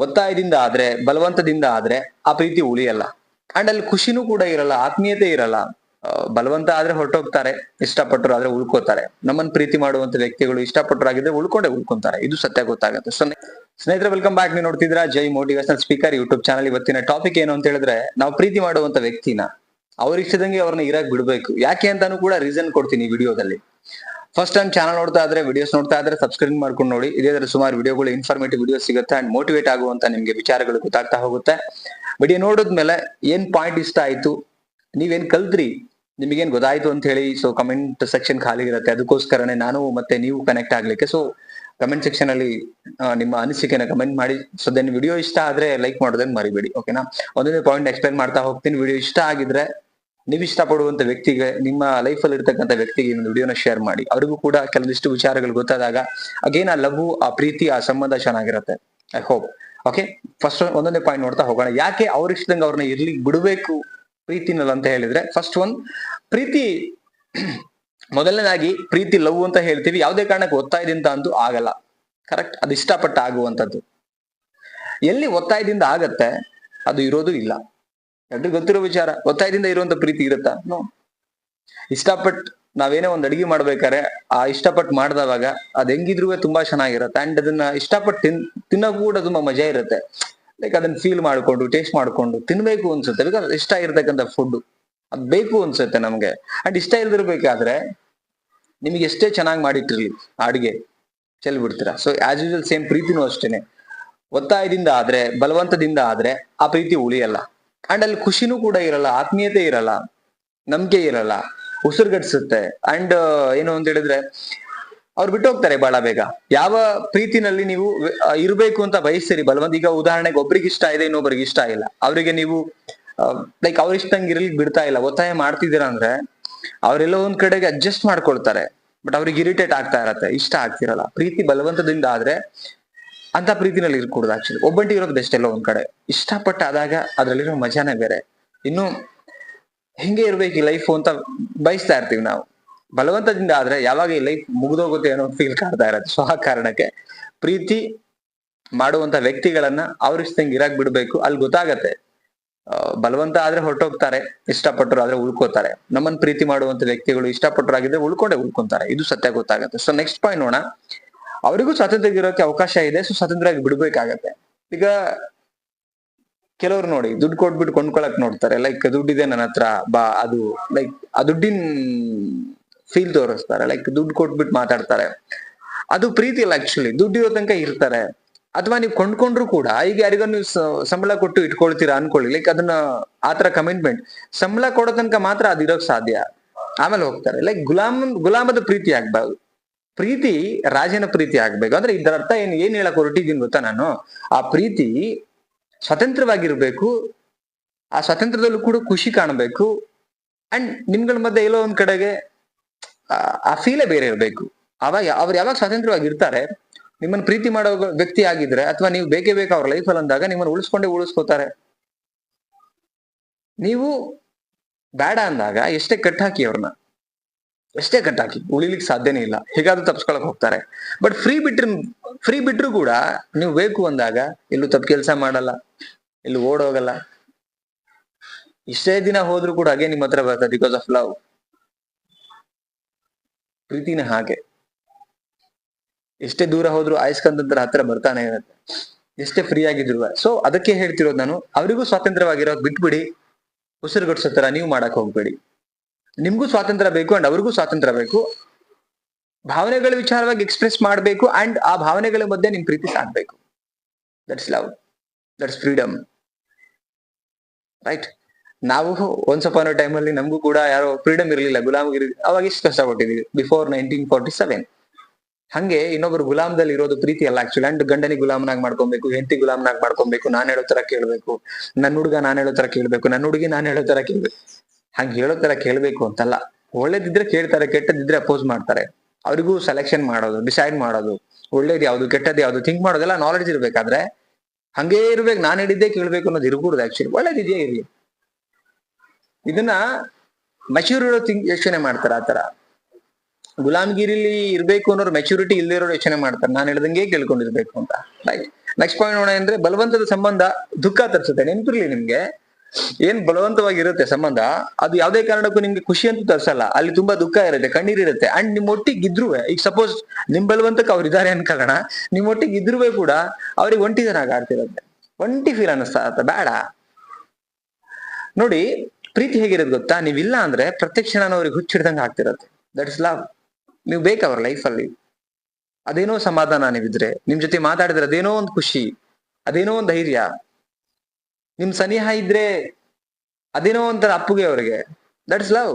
ಒತ್ತಾಯದಿಂದ ಆದ್ರೆ, ಬಲವಂತದಿಂದ ಆದ್ರೆ ಆ ಪ್ರೀತಿ ಉಳಿಯಲ್ಲ. ಅಂಡ್ ಅಲ್ಲಿ ಖುಷಿನೂ ಕೂಡ ಇರಲ್ಲ, ಆತ್ಮೀಯತೆ ಇರಲ್ಲ. ಬಲವಂತ ಆದ್ರೆ ಹೊರಟೋಗ್ತಾರೆ, ಇಷ್ಟಪಟ್ಟರು ಆದ್ರೆ ಉಳ್ಕೋತಾರೆ. ನಮ್ಮನ್ನ ಪ್ರೀತಿ ಮಾಡುವಂತ ವ್ಯಕ್ತಿಗಳು ಇಷ್ಟಪಟ್ಟರಾಗಿದ್ರೆ ಉಳ್ಕೊಂಡೆ, ಉಳ್ಕೊಂತಾರೆ. ಇದು ಸತ್ಯ ಗೊತ್ತಾಗುತ್ತೆ. ಸೊ ಸ್ನೇಹಿತರೆ ವೆಲ್ಕಮ್ ಬ್ಯಾಕ್ ನೀವು ನೋಡ್ತಿದ್ರ Jai motivational speaker YouTube channel ಇವತ್ತಿನ ಟಾಪಿಕ್ ಏನು ಅಂತ ಹೇಳಿದ್ರೆ, ನಾವು ಪ್ರೀತಿ ಮಾಡುವಂತ ವ್ಯಕ್ತಿನ, ಅವ್ರ ಇಷ್ಟದಂಗೆ ಅವ್ರನ್ನ ಇರಾಕ್ ಬಿಡ್ಬೇಕು. ಯಾಕೆ ಅಂತಾನು ಕೂಡ ರೀಸನ್ ಕೊಡ್ತೀನಿ ಈ ವಿಡಿಯೋದಲ್ಲಿ ಫಸ್ಟ್ ಟೈಮ್ ಚಾನಲ್ ನೋಡ್ತಾ ಇದ್ರೆ ವಿಡಿಯೋಸ್ ನೋಡ್ತಾ ಇದ್ರೆ ಸಬ್ಸ್ಕ್ರೈಬ್ ಮಾಡ್ಕೊಂಡು ನೋಡಿ. ಇದೇ ತರ ಸುಮಾರು ವಿಡಿಯೋಗಳು ಇನ್ಫಾರ್ಮೇಟಿವ್ ವಿಡಿಯೋ ಸಿಗುತ್ತೆ ಅಂಡ್ ಮೋಟಿವೇಟ್ ಆಗುವಂತ ನಿಮ್ಗೆ ವಿಚಾರಗಳು ಗೊತ್ತಾಗ್ತಾ ಹೋಗುತ್ತೆ. ವಿಡಿಯೋ ನೋಡಿದ್ಮೇಲೆ ಏನ್ ಪಾಯಿಂಟ್ ಇಷ್ಟ ಆಯ್ತು? ನೀವೇನ್ ಕಲ್ತ್ರಿ ನಿಮಗೇನ್ ಗೊತ್ತಾಯ್ತು ಅಂತ ಹೇಳಿ ಸೊ ಕಮೆಂಟ್ ಸೆಕ್ಷನ್ ಖಾಲಿ ಇರುತ್ತೆ. ಅದಕ್ಕೋಸ್ಕರನೇ ನಾನು ಮತ್ತೆ ನೀವು ಕನೆಕ್ಟ್ ಆಗ್ಲಿಕ್ಕೆ. ಸೊ ಕಮೆಂಟ್ ಸೆಕ್ಷನ್ ಅಲ್ಲಿ ನಿಮ್ಮ ಅನಿಸಿಕೆನ ಕಮೆಂಟ್ ಮಾಡಿ. ಸೊ ದೆನ್ ವಿಡಿಯೋ ಇಷ್ಟ ಆದ್ರೆ ಲೈಕ್ ಮಾಡೋದನ್ನ ಮರಿಬೇಡಿ ಓಕೆನಾ ಒಂದೊಂದೇ ಪಾಯಿಂಟ್ ಎಕ್ಸ್ಪ್ಲೈನ್ ಮಾಡ್ತಾ ಹೋಗ್ತೀನಿ. ವಿಡಿಯೋ ಇಷ್ಟ ಆಗಿದ್ರೆ ನೀವು ಇಷ್ಟಪಡುವಂತ ವ್ಯಕ್ತಿಗೆ, ನಿಮ್ಮ ಲೈಫ್ ಅಲ್ಲಿ ಇರ್ತಕ್ಕಂಥ ವ್ಯಕ್ತಿಗೆ ಒಂದು ವಿಡಿಯೋನ ಶೇರ್ ಮಾಡಿ. ಅವ್ರಿಗೂ ಕೂಡ ಕೆಲವೊಂದಿಷ್ಟು ವಿಚಾರಗಳು ಗೊತ್ತಾದಾಗ ಅಗೇನ್ ಆ ಲವ್ ಆ ಪ್ರೀತಿ, ಆ ಸಂಬಂಧ ಚೆನ್ನಾಗಿರುತ್ತೆ. ಐ ಹೋಪ್ ಓಕೆ ಫಸ್ಟ್ ಒಂದೊಂದೇ ಪಾಯಿಂಟ್ ನೋಡ್ತಾ ಹೋಗೋಣ. ಯಾಕೆ ಅವ್ರ ಇಷ್ಟದಂಗೆ ಅವ್ರನ್ನ ಇರ್ಲಿ ಬಿಡಬೇಕು ಪ್ರೀತಿನಲ್ಲಿ ಅಂತ ಹೇಳಿದ್ರೆ ಫಸ್ಟ್ ಒಂದ್ ಪ್ರೀತಿ ಮೊದಲನೇದಾಗಿ ಪ್ರೀತಿ ಲವ್ ಅಂತ ಹೇಳ್ತೀವಿ. ಯಾವುದೇ ಕಾರಣಕ್ಕೆ ಒತ್ತಾಯದಿಂದ ಅಂತೂ ಆಗಲ್ಲ. ಕರೆಕ್ಟ್ ಅದು ಇಷ್ಟಪಟ್ಟ ಆಗುವಂಥದ್ದು. ಎಲ್ಲಿ ಒತ್ತಾಯದಿಂದ ಆಗತ್ತೆ, ಅದು ಇರೋದು ಇಲ್ಲ. ಎಲ್ರಿಗೂ ಗೊತ್ತಿರೋ ವಿಚಾರ, ಒತ್ತಾಯದಿಂದ ಇರುವಂತ ಪ್ರೀತಿ ಇರುತ್ತಾ? ನೋ ಇಷ್ಟಪಟ್ಟು ನಾವೇನೇ ಒಂದ್ ಅಡಿಗೆ ಮಾಡ್ಬೇಕಾದ್ರೆ, ಆ ಇಷ್ಟಪಟ್ಟು ಮಾಡ್ದವಾಗ ಅದ್ ಹೆಂಗಿದ್ರು ತುಂಬಾ ಚೆನ್ನಾಗಿರುತ್ತೆ. ಅಂಡ್ ಅದನ್ನ ಇಷ್ಟಪಟ್ಟು ತಿನ್ ತಿನ್ನೋ ಕೂಡ ತುಂಬಾ ಮಜಾ ಇರುತ್ತೆ. ಲೈಕ್ ಅದನ್ನ ಫೀಲ್ ಮಾಡ್ಕೊಂಡು ಟೇಸ್ಟ್ ಮಾಡ್ಕೊಂಡು ತಿನ್ಬೇಕು ಅನ್ಸುತ್ತೆ. ಬಿಕಾಸ್ ಇಷ್ಟ ಇರ್ತಕ್ಕಂಥ ಫುಡ್ ಅದ್ ಬೇಕು ಅನ್ಸುತ್ತೆ ನಮ್ಗೆ. ಅಂಡ್ ಇಷ್ಟ ಇಲ್ದಿರ್ಬೇಕಾದ್ರೆ ನಿಮಗೆ ಎಷ್ಟೇ ಚೆನ್ನಾಗಿ ಮಾಡಿಟ್ಟಿರ್ಲಿ ಅಡಿಗೆ ಚೆಲ್ ಬಿಡ್ತೀರಾ ಸೊ ಆಸ್ ಯೂಶಲ್ ಸೇಮ್ ಪ್ರೀತಿನೂ ಅಷ್ಟೇನೆ. ಒತ್ತಾಯದಿಂದ ಆದ್ರೆ, ಬಲವಂತದಿಂದ ಆದ್ರೆ, ಆ ಪ್ರೀತಿ ಉಳಿಯಲ್ಲ. ಅಂಡ್ ಅಲ್ಲಿ ಖುಷಿನೂ ಕೂಡ ಇರಲ್ಲ, ಆತ್ಮೀಯತೆ ಇರಲ್ಲ, ನಂಬಿಕೆ ಇರಲ್ಲ ಉಸಿರುಗಟ್ಸುತ್ತೆ ಅಂಡ್ ಏನು ಅಂತ ಹೇಳಿದ್ರೆ, ಅವ್ರು ಬಿಟ್ಟು ಹೋಗ್ತಾರೆ ಬಹಳ ಬೇಗ. ಯಾವ ಪ್ರೀತಿನಲ್ಲಿ ನೀವು ಇರಬೇಕು ಇರ್ಬೇಕು ಅಂತ ಬಯಸ್ತೀರಿ? ಬಲವಂತ, ಈಗ ಉದಾಹರಣೆಗೆ ಒಬ್ರಿಗೆ ಇಷ್ಟ ಇದೆ, ಇನ್ನೊಬ್ರಿಗೆ ಇಷ್ಟ ಇಲ್ಲ. ಅವರಿಗೆ ನೀವು ಲೈಕ್ ಅವ್ರ ಇಷ್ಟಂಗೆ ಇರ್ಲಿಕ್ಕೆ ಬಿಡ್ತಾ ಇಲ್ಲ, ಒತ್ತಾಯ ಮಾಡ್ತಿದ್ದೀರಾ ಅಂದ್ರೆ, ಅವರೆಲ್ಲ ಒಂದ್ ಕಡೆಗೆ ಅಡ್ಜಸ್ಟ್ ಮಾಡ್ಕೊಳ್ತಾರೆ. ಬಟ್ ಅವ್ರಿಗೆ ಇರಿಟೇಟ್ ಆಗ್ತಾ ಇರತ್ತೆ, ಇಷ್ಟ ಆಗ್ತಿರಲ್ಲ. ಪ್ರೀತಿ ಬಲವಂತದಿಂದ ಆದ್ರೆ ಅಂತ ಪ್ರೀತಿನಲ್ಲಿ ಇರ್ಕೂಡ್ದು ಆಕ್ಚುಲಿ ಒಬ್ಬಂಟಿ ಇರೋದು ಬೆಸ್ಟ್ ಎಲ್ಲ ಒಂದ್ ಕಡೆ. ಇಷ್ಟಪಟ್ಟ ಆದಾಗ ಅದ್ರಲ್ಲಿರೋ ಮಜಾನೇ ಬೇರೆ. ಇನ್ನು ಹೆಂಗೆ ಇರ್ಬೇಕು ಈ ಲೈಫ್ ಅಂತ ಬಯಸ್ತಾ ಇರ್ತೀವಿ ನಾವು. ಬಲವಂತದಿಂದ ಆದ್ರೆ ಯಾವಾಗ ಈ ಲೈಫ್ ಮುಗ್ದೋಗುತ್ತೆ ಅನ್ನೋ ಫೀಲ್ ಕಾಡ್ತಾ ಇರತ್ತೆ. ಸೊ ಆ ಕಾರಣಕ್ಕೆ ಪ್ರೀತಿ ಮಾಡುವಂತ ವ್ಯಕ್ತಿಗಳನ್ನ ಅವ್ರ ಇಷ್ಟಂಗೆ ಇರಾಕ್ ಬಿಡ್ಬೇಕು. ಅಲ್ಲಿ ಗೊತ್ತಾಗತ್ತೆ. ಬಲವಂತ ಆದ್ರೆ ಹೊರಟೋಗ್ತಾರೆ. ಇಷ್ಟಪಟ್ಟರು ಆದ್ರೆ ಉಳ್ಕೋತಾರೆ. ನಮ್ಮನ್ ಪ್ರೀತಿ ಮಾಡುವಂತ ವ್ಯಕ್ತಿಗಳು ಇಷ್ಟಪಟ್ಟರಾಗಿದ್ರೆ ಉಳ್ಕೊಂಡೆ ಉಳ್ಕೊಂತಾರೆ. ಇದು ಸತ್ಯ ಗೊತ್ತಾಗತ್ತೆ. ಸೊ ನೆಕ್ಸ್ಟ್ ಪಾಯಿಂಟ್ ನೋಡೋಣ. ಅವರಿಗೂ ಸ್ವಾತಂತ್ರ್ಯ ಇರೋಕೆ ಅವಕಾಶ ಇದೆ, ಸೊ ಸ್ವಾತಂತ್ರ್ಯ ಬಿಡ್ಬೇಕಾಗತ್ತೆ. ಈಗ ಕೆಲವ್ರು ನೋಡಿ, ದುಡ್ಡು ಕೊಟ್ಬಿಟ್ಟು ಕೊಂಡ್ಕೊಳಕ್ ನೋಡ್ತಾರೆ ಲೈಕ್ ದುಡ್ಡಿದೆ ನನ್ನ ಹತ್ರ, ಬಾ, ಅದು ಲೈಕ್ ಆ ದುಡ್ಡಿನ ಫೀಲ್ ತೋರಿಸ್ತಾರೆ ಲೈಕ್ ದುಡ್ಡು ಕೊಟ್ಬಿಟ್ಟು ಮಾತಾಡ್ತಾರೆ. ಅದು ಪ್ರೀತಿ ಇಲ್ಲ ಆಕ್ಚುಲಿ ದುಡ್ಡು ಇರೋ ತನಕ ಇರ್ತಾರೆ. ಅಥವಾ ನೀವು ಕೊಂಡ್ಕೊಂಡ್ರು ಕೂಡ, ಈಗ ಯಾರಿಗೋ ನೀವು ಸಂಬಳ ಕೊಟ್ಟು ಇಟ್ಕೊಳ್ತೀರಾ ಅನ್ಕೊಳ್ಳಿ ಲೈಕ್ ಅದನ್ನ ಆತರ ಕಮಿಟ್ಮೆಂಟ್ ಸಂಬಳ ಕೊಡೋ ತನಕ ಮಾತ್ರ ಅದಿರೋಕ್ ಸಾಧ್ಯ. ಆಮೇಲೆ ಹೋಗ್ತಾರೆ ಲೈಕ್ ಗುಲಾಮ್, ಗುಲಾಮದ ಪ್ರೀತಿ ಆಗ್ಬಾರ್ದು. ಪ್ರೀತಿ ರಾಜನ ಪ್ರೀತಿ ಆಗ್ಬೇಕು. ಅಂದ್ರೆ ಇದರ ಅರ್ಥ ಏನ್ ಏನ್ ಹೇಳಕ್ ಹೊರಟಿದ್ದೀನಿ ಗೊತ್ತಾ ನಾನು? ಆ ಪ್ರೀತಿ ಸ್ವತಂತ್ರವಾಗಿರ್ಬೇಕು. ಆ ಸ್ವತಂತ್ರದಲ್ಲೂ ಕೂಡ ಖುಷಿ ಕಾಣಬೇಕು. ಅಂಡ್ ನಿಮ್ಗಳ ಮಧ್ಯೆ ಎಲ್ಲೋ ಒಂದ್ ಕಡೆಗೆ, ಆ- ಫೀಲೇ ಬೇರೆ ಇರಬೇಕು. ಅವಾಗ ಅವ್ರು ಯಾವಾಗ ಸ್ವತಂತ್ರವಾಗಿರ್ತಾರೆ, ನಿಮ್ಮನ್ನ ಪ್ರೀತಿ ಮಾಡೋ ವ್ಯಕ್ತಿ ಆಗಿದ್ರೆ, ಅಥವಾ ನೀವು ಬೇಕೇ ಬೇಕು ಅವ್ರ ಲೈಫಲ್ಲಿ ಅಂದಾಗ ನಿಮ್ಮನ್ನ ಉಳಿಸ್ಕೊಂಡೇ ಉಳಿಸ್ಕೋತಾರೆ. ನೀವು ಬೇಡ ಅಂದಾಗ ಎಷ್ಟೇ ಕಟ್ ಹಾಕಿ ಅವ್ರನ್ನ ಎಷ್ಟೇ ಕಟ್ಟಾಕಿ, ಉಳಿಲಿಕ್ಕೆ ಸಾಧ್ಯನೇ ಇಲ್ಲ. ಹೇಗಾದ್ರೂ ತಪ್ಸ್ಕೊಳಕ್ ಹೋಗ್ತಾರೆ. ಬಟ್ ಫ್ರೀ ಬಿಟ್ರ ಫ್ರೀ ಬಿಟ್ರು ಕೂಡ ನೀವು ಬೇಕು ಅಂದಾಗ ಎಲ್ಲೂ ತಪ್ಪು ಕೆಲಸ ಮಾಡಲ್ಲ ಎಲ್ಲೂ ಓಡೋಗಲ್ಲ ಇಷ್ಟೇ ದಿನ ಹೋದ್ರು ಕೂಡ ಹಾಗೆ ನಿಮ್ಮ ಹತ್ರ ಬರ್ತದೆ ಬಿಕಾಸ್ ಆಫ್ ಲವ್ ಪ್ರೀತಿನ ಹಾಗೆ. ಎಷ್ಟೇ ದೂರ ಹೋದ್ರು ಆಯಸ್ಕಂತರ ಹತ್ರ ಬರ್ತಾನೆ ಇರುತ್ತೆ. ಎಷ್ಟೇ ಫ್ರೀ ಆಗಿದ್ರು ಸೊ ಅದಕ್ಕೆ ಹೇಳ್ತಿರೋದು ನಾನು, ಅವರಿಗೂ ಸ್ವಾತಂತ್ರ್ಯವಾಗಿರೋದು ಬಿಟ್ಬಿಡಿ. ಉಸಿರುಗಟ್ಸೋ ತರ ನೀವು ಮಾಡಕ್ ಹೋಗ್ಬೇಡಿ. ನಿಮ್ಗೂ ಸ್ವಾತಂತ್ರ್ಯ ಬೇಕು ಅಂಡ್ ಅವ್ರಿಗೂ ಸ್ವಾತಂತ್ರ್ಯ ಬೇಕು. ಭಾವನೆಗಳ ವಿಚಾರವಾಗಿ ಎಕ್ಸ್ಪ್ರೆಸ್ ಮಾಡಬೇಕು ಅಂಡ್ ಆ ಭಾವನೆಗಳ ಮಧ್ಯೆ ನಿಮ್ ಪ್ರೀತಿ ಸಾಕ್ಬೇಕು. That's love that's freedom right ನಾವು ಒನ್ಸ್ ಅಪಾನ್ ಟೈಮ್ ಅಲ್ಲಿ ನಮಗೂ ಕೂಡ ಯಾರೋ ಫ್ರೀಡಮ್ ಇರಲಿಲ್ಲ. ಗುಲಾಮಗಿರಿ ಅವಾಗ ಇಷ್ಟು ಕಷ್ಟಪಟ್ಟಿದೀವಿ ಬಿಫೋರ್ ನೈನ್ಟೀನ್ ಫಾರ್ಟಿ ಸೆವೆನ್ ಹಂಗೆ ಇನ್ನೊಬ್ರು ಗುಲಾಮದಲ್ಲಿ ಇರೋದು ಪ್ರೀತಿ ಅಲ್ಲ ಆಕ್ಚುಲಿ ಅಂಡ್ ಗಂಡನಿ ಗುಲಾಮನಾಗಿ ಮಾಡ್ಕೊಬೇಕು, ಹೆಂಡತಿ ಗುಲಾಮನಾಗಿ ಮಾಡ್ಕೊಬೇಕು. ನಾನು ಹೇಳೋ ತರ ಕೇಳಬೇಕು. ನನ್ನ ಹುಡುಗ ನಾನು ಹೇಳೋ ತರ ಕೇಳಬೇಕು. ನನ್ನ ಹುಡುಗಿ ನಾನು ಹೇಳೋ ತರ ಕೇಳ್ಬೇಕು. ಹಂಗ ಹೇಳೋ ತರ ಕೇಳ್ಬೇಕು ಅಂತಲ್ಲ. ಒಳ್ಳೇದಿದ್ರೆ ಕೇಳ್ತಾರೆ, ಕೆಟ್ಟದಿದ್ರೆ ಅಪೋಸ್ ಮಾಡ್ತಾರೆ. ಅವ್ರಿಗೂ ಸೆಲೆಕ್ಷನ್ ಮಾಡೋದು ಡಿಸೈಡ್ ಮಾಡೋದು. ಒಳ್ಳೇದು ಯಾವ್ದು, ಕೆಟ್ಟದ್ದು ಯಾವ್ದು ಥಿಂಕ್ ಮಾಡೋದೆಲ್ಲ ನಾಲೆಡ್ಜ್ ಇರ್ಬೇಕಾದ್ರೆ ಹಂಗೇ ಇರ್ಬೇಕು. ನಾನು ಹೇಳಿದ್ದೆ ಕೇಳ್ಬೇಕು ಅನ್ನೋದು ಇರಕೂಡದು ಆಕ್ಚುಲಿ ಒಳ್ಳೇದಿದೆಯೇ ಇರ್ಲಿ. ಇದನ್ನ ಮೆಚೂರ್ ಇರೋ ಥಿಂಕ್ ಯೋಚನೆ ಮಾಡ್ತಾರೆ ಆತರ ಗುಲಾಮ್ಗಿರಿಲಿ ಇರ್ಬೇಕು ಅನ್ನೋರು ಮೆಚ್ಯೂರಿಟಿ ಇಲ್ಲದೆ ಇರೋರು ಯೋಚನೆ ಮಾಡ್ತಾರೆ. ನಾನು ಹೇಳ್ದಂಗೆ ಕೇಳ್ಕೊಂಡಿರ್ಬೇಕು ಅಂತ. ರೈಟ್ ನೆಕ್ಸ್ಟ್ ಪಾಯಿಂಟ್ ನೋಡೋಣ ಅಂದ್ರೆ ಬಲವಂತದ ಸಂಬಂಧ ದುಃಖ ತರಿಸುತ್ತೆ. ನೆನ್ಪಿರ್ಲಿ ನಿಮ್ಗೆ. ಏನ್ ಬಲವಂತವಾಗಿರುತ್ತೆ ಸಂಬಂಧ? ಅದು ಯಾವುದೇ ಕಾರಣಕ್ಕೂ ನಿಮ್ಗೆ ಖುಷಿ ಅಂತೂ ತರ್ಸಲ್ಲ. ಅಲ್ಲಿ ತುಂಬಾ ದುಃಖ ಇರುತ್ತೆ ಕಣ್ಣೀರ್ ಇರುತ್ತೆ ಅಂಡ್ ನಿಮ್ ಒಟ್ಟಿಗೆ ಈಗ ಸಪೋಸ್ ನಿಮ್ ಬಲವಂತಕ್ಕೆ ಅವ್ರು ಇದಾರೆ ಅನ್ಕೊಳ್ಳೋಣ. ನಿಮ್ ಒಟ್ಟಿಗೆ ಕೂಡ ಅವ್ರಿಗೆ ಒಂಟಿತನಾಗ ಆಗ್ತಿರುತ್ತೆ. ಒಂಟಿ ಫೀಲ್ ಅನ್ನಿಸ್ತಾ ಬೇಡ. ನೋಡಿ, ಪ್ರೀತಿ ಹೇಗಿರೋದು ಗೊತ್ತಾ? ನೀವಿಲ್ಲ ಅಂದ್ರೆ ಪ್ರತ್ಯಕ್ಷ ಅವ್ರಿಗೆ ಹುಚ್ಚಿಡ್ದಂಗೆ ಆಗ್ತಿರತ್ತೆ. ದಟ್ ಇಸ್ ಲವ್ ನೀವು ಬೇಕು ಅವ್ರ ಲೈಫಲ್ಲಿ ಅದೇನೋ ಸಮಾಧಾನ ನೀವಿದ್ರೆ. ನಿಮ್ ಜೊತೆ ಮಾತಾಡಿದ್ರೆ ಅದೇನೋ ಒಂದು ಖುಷಿ, ಅದೇನೋ ಒಂದು ಧೈರ್ಯ. ನಿಮ್ ಸನಿಹ ಇದ್ರೆ ಅದೇನೋ ಒಂಥರ ಅಪ್ಪುಗೆ ಅವ್ರಿಗೆ. ದಟ್ಸ್ ಲವ್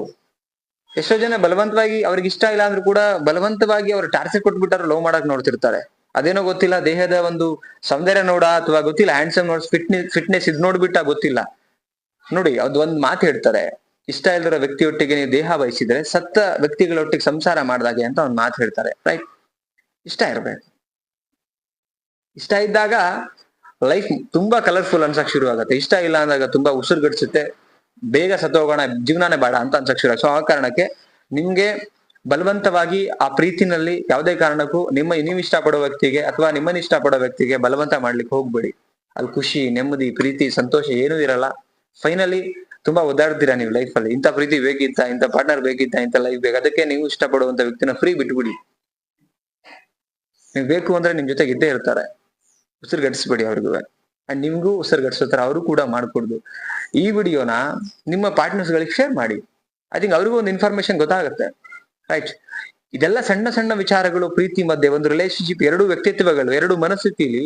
ಎಷ್ಟೋ ಜನ ಬಲವಂತವಾಗಿ ಅವ್ರಿಗೆ ಇಷ್ಟ ಇಲ್ಲ ಅಂದ್ರೂ ಕೂಡ ಬಲವಂತವಾಗಿ ಅವ್ರು ಟಾರ್ಚರ್ ಕೊಟ್ಬಿಟ್ಟಾರ ಲವ್ ಮಾಡಕ್ ನೋಡ್ತಿರ್ತಾರೆ. ಅದೇನೋ ಗೊತ್ತಿಲ್ಲ, ದೇಹದ ಒಂದು ಸೌಂದರ್ಯ ನೋಡ ಅಥವಾ ಗೊತ್ತಿಲ್ಲ ಹ್ಯಾಂಡ್ಸಮ್ ನೋಡ್ ಫಿಟ್ನೆಸ್ ಫಿಟ್ನೆಸ್ ಇದ್ ನೋಡ್ಬಿಟ್ಟ ಗೊತ್ತಿಲ್ಲ. ನೋಡಿ ಅದ್ ಒಂದ್ ಮಾತು ಹೇಳ್ತಾರೆ. ಇಷ್ಟ ಇಲ್ದಿರೋ ವ್ಯಕ್ತಿಯೊಟ್ಟಿಗೆ ನೀವು ದೇಹ ಬಯಸಿದ್ರೆ ಸತ್ತ ವ್ಯಕ್ತಿಗಳೊಟ್ಟಿಗೆ ಸಂಸಾರ ಮಾಡ್ದಾಗೆ ಅಂತ ಒಂದ್ ಮಾತು ಹೇಳ್ತಾರೆ. ರೈಟ್ ಇಷ್ಟ ಇರ್ಬೇಕು. ಇಷ್ಟ ಇದ್ದಾಗ ಲೈಫ್ ತುಂಬಾ ಕಲರ್ಫುಲ್ ಅನ್ಸಕ್ ಶುರು ಆಗುತ್ತೆ ಇಷ್ಟ ಇಲ್ಲ ಅಂದಾಗ ತುಂಬಾ ಉಸಿರುಗಡಿಸುತ್ತೆ ಬೇಗ ಸತ್ತೋಗೋಣ, ಜೀವನಾನೇ ಬೇಡ ಅಂತ ಅನ್ಸಕ್ ಶುರು ಸೊ ಆ ಕಾರಣಕ್ಕೆ ನಿಮ್ಗೆ ಬಲವಂತವಾಗಿ ಆ ಪ್ರೀತಿನಲ್ಲಿ ಯಾವುದೇ ಕಾರಣಕ್ಕೂ ನಿಮ್ಮ ನೀವು ಇಷ್ಟಪಡೋ ವ್ಯಕ್ತಿಗೆ ಅಥವಾ ನಿಮ್ಮನ್ನ ಇಷ್ಟಪಡೋ ವ್ಯಕ್ತಿಗೆ ಬಲವಂತ ಮಾಡ್ಲಿಕ್ಕೆ ಹೋಗ್ಬೇಡಿ. ಅಲ್ಲಿ ಖುಷಿ, ನೆಮ್ಮದಿ, ಪ್ರೀತಿ, ಸಂತೋಷ ಏನೂ ಇರಲ್ಲ. ಫೈನಲಿ ತುಂಬಾ ಒದ್ದಾಡ್ತೀರಾ ನೀವು ಲೈಫ್ ಅಲ್ಲಿ? ಇಂಥ ಪ್ರೀತಿ ಬೇಕಿತ್ತ? ಇಂಥ ಪಾರ್ಟ್ನರ್ ಬೇಕಿತ್ತ? ಇಂಥ ಲೈಫ್ ಬೇಕು. ಅದಕ್ಕೆ ನೀವು ಇಷ್ಟಪಡುವಂತ ವ್ಯಕ್ತಿನ ಫ್ರೀ ಬಿಟ್ಬಿಡಿ. ನೀವು ಬೇಕು ಅಂದ್ರೆ ನಿಮ್ ಜೊತೆಗೆ ಇದ್ದೇ ಇರ್ತಾರೆ. ಉಸಿರುಗಡಿಸ್ಬೇಡಿ ಅವ್ರಿಗೂ. ಅಂಡ್ ನಿಮ್ಗೂ ಉಸಿರುಗಟ್ಟಿಸೋ ತರ ಅವರು ಕೂಡ ಮಾಡ್ಕೊಡ್ದು. ಈ ವಿಡಿಯೋನ ನಿಮ್ಮ ಪಾರ್ಟ್ನರ್ಸ್ ಗಳಿಗೆ ಶೇರ್ ಮಾಡಿ. ಐ ಥಿಂಕ್ ಅವ್ರಿಗೂ ಒಂದು ಇನ್ಫಾರ್ಮೇಶನ್ ಗೊತ್ತಾಗುತ್ತೆ. ರೈಟ್ ಇದೆಲ್ಲ ಸಣ್ಣ ಸಣ್ಣ ವಿಚಾರಗಳು, ಪ್ರೀತಿ, ಮಧ್ಯೆ, ಒಂದು ರಿಲೇಶನ್ಶಿಪ್ ಎರಡು ವ್ಯಕ್ತಿತ್ವಗಳು, ಎರಡು ಮನಸ್ಥಿತಿಲಿ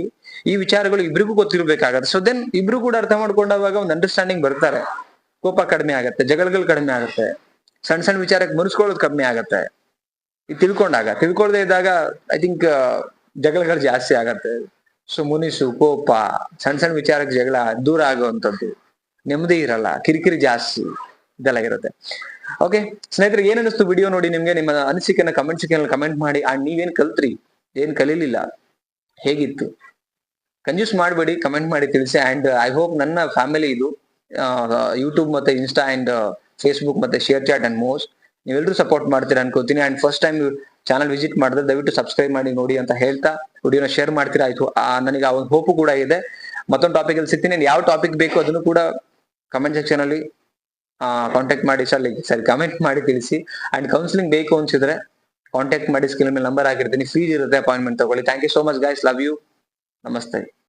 ಈ ವಿಚಾರಗಳು ಇಬ್ರಿಗೂ ಗೊತ್ತಿರಬೇಕಾಗತ್ತೆ. ಸೊ ದೆನ್ ಇಬ್ರು ಕೂಡ ಅರ್ಥ ಮಾಡ್ಕೊಂಡಾಗ ಒಂದು ಅಂಡರ್ಸ್ಟ್ಯಾಂಡಿಂಗ್ ಬರ್ತಾರೆ. ಕೋಪ ಕಡಿಮೆ ಆಗುತ್ತೆ, ಜಗಳಗಳು ಕಡಿಮೆ ಆಗುತ್ತೆ. ಸಣ್ಣ ಸಣ್ಣ ವಿಚಾರಕ್ಕೆ ಮುನಿಸ್ಕೊಳ್ಳೋದು ಕಮ್ಮಿ ಆಗತ್ತೆ. ಇದು ತಿಳ್ಕೊಂಡಾಗ, ತಿಳ್ಕೊಳ್ದೇ ಇದ್ದಾಗ ಐ ಥಿಂಕ್ ಜಗಳಗಳು ಜಾಸ್ತಿ ಆಗತ್ತೆ. ಸೊ ಮುನಿಸು ಕೋಪ ಸಣ್ಣ ಸಣ್ಣ ವಿಚಾರಕ್ಕೆ ಜಗಳ ದೂರ ಆಗುವಂಥದ್ದು ನೆಮ್ಮದಿ ಇರಲ್ಲ, ಕಿರಿಕಿರಿ ಜಾಸ್ತಿ ಇದೆಲ್ಲ ಇರುತ್ತೆ ಓಕೆ ಸ್ನೇಹಿತರಿಗೆ ಏನ್ ಅನಿಸ್ತು ವಿಡಿಯೋ ನೋಡಿ ನಿಮ್ಗೆ? ನಿಮ್ಮ ಅನಿಸಿಕೆನ ಕಮೆಂಟ್ ಸೆಕ್ಷನ್ ಕಮೆಂಟ್ ಮಾಡಿ. ಅಂಡ್ ನೀವೇನ್ ಕಲ್ತ್ರಿ? ಏನ್ ಕಲೀಲಿಲ್ಲ? ಹೇಗಿತ್ತು? ಕಂಜೂಸ್ ಮಾಡಬೇಡಿ ಕಮೆಂಟ್ ಮಾಡಿ ತಿಳಿಸಿ. ಅಂಡ್ ಐ ಹೋಪ್ ನನ್ನ ಫ್ಯಾಮಿಲಿ ಇದು ಯೂಟ್ಯೂಬ್ ಮತ್ತೆ ಇನ್ಸ್ಟಾ ಅಂಡ್ ಫೇಸ್ಬುಕ್ ಮತ್ತೆ ಶೇರ್ ಚಾಟ್ ಅಂಡ್ ಮೋಸ್ಟ್ ನೀವೆಲ್ಲರೂ ಸಪೋರ್ಟ್ ಮಾಡ್ತೀರಾ ಅನ್ಕೋತೀನಿ. And first time channel visit ಮಾಡಿದ್ರೆ ದಯವಿಟ್ಟು ಸಬ್ಸ್ಕ್ರೈಬ್ ಮಾಡಿ ನೋಡಿ ಅಂತ ಹೇಳ್ತಾ ವಿಡಿಯೋನ ಶೇರ್ ಮಾಡ್ತೀರಾ? ಆಯ್ತು. ನನಗೆ ಆ ಒಂದು ಹೋಪು ಕೂಡ ಇದೆ. ಮತ್ತೊಂದು ಟಾಪಿಕ್ ಅಲ್ಲಿ ಸಿಗ್ತೀನಿ. ಯಾವ ಟಾಪಿಕ್ ಬೇಕು ಅದನ್ನು ಕೂಡ ಕಮೆಂಟ್ ಸೆಕ್ಷನ್ ಅಲ್ಲಿ ಕಾಂಟ್ಯಾಕ್ಟ್ ಮಾಡಿ ಸರ್. ಸರಿ ಕಮೆಂಟ್ ಮಾಡಿ ತಿಳಿಸಿ. ಅಂಡ್ ಕೌನ್ಸಿಲಿಂಗ್ ಬೇಕು ಅನ್ಸಿದ್ರೆ ಕಾಂಟ್ಯಾಕ್ಟ್ ಮಾಡಿ ಸ್ಕ್ರೀನ್ ಮೇಲೆ ನಂಬರ್ ಹಾಕಿರ್ತೀನಿ. ಫೀಸ್ ಇರುತ್ತೆ ಅಪಾಯಿಂಟ್ಮೆಂಟ್ ತಗೊಳ್ಳಿ. Thank you so much guys love you ನಮಸ್ತೆ.